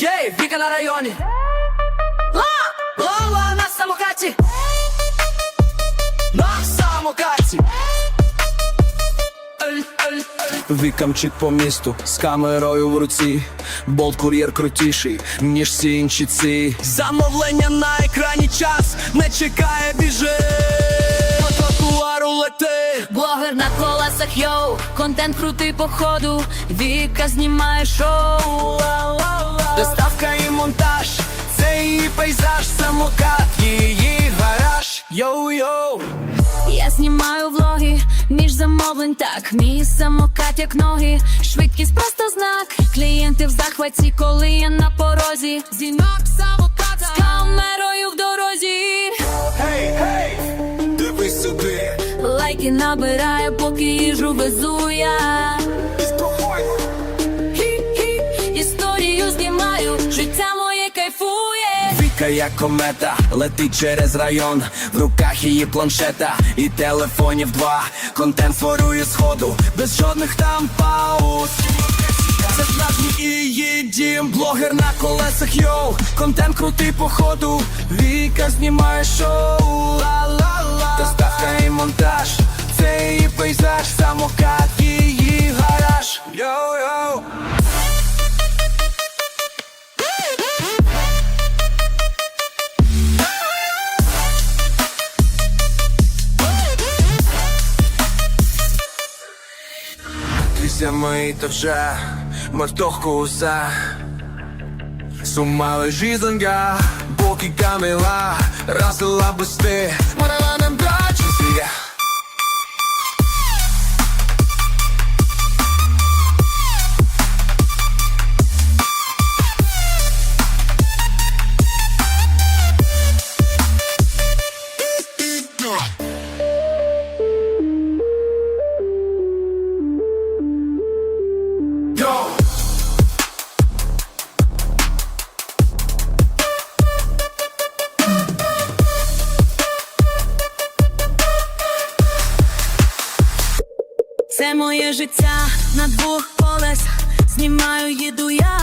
Єй, Віка на районі. Ла, ла, ла, на самокаті. На самокаті. Віка мчить по місту з камерою в руці. Болт кур'єр крутіший, ніж всі інші ці. Замовлення на екрані час не чекає, біжи. По. Блогер на колесах, йоу, контент крутий по ходу, Віка знімає шоу. Доставка і монтаж, це її пейзаж, самокат, її гараж. Йоу-йоу. Я знімаю влоги, між замовлень так, мій самокат як ноги, швидкість просто знак. Клієнти в захваті, коли я на порозі. Знімак самоката Лайки набирає, поки їжу везу я. Історію знімаю, життя моє кайфує. Віка як комета, летить через район. В руках її планшета і телефонів два. Контент створює сходу, без жодних там пауз. Це справжній і її дім, блогер на колесах, йоу Контент крутий по ходу, Віка знімає шоу Ла-ла-ла Доставка і монтаж, Мої то вже мартохку уса Сумали жизнь, боки камела, Разила бусти, марала Це моє життя на двох колесах Знімаю, їду я.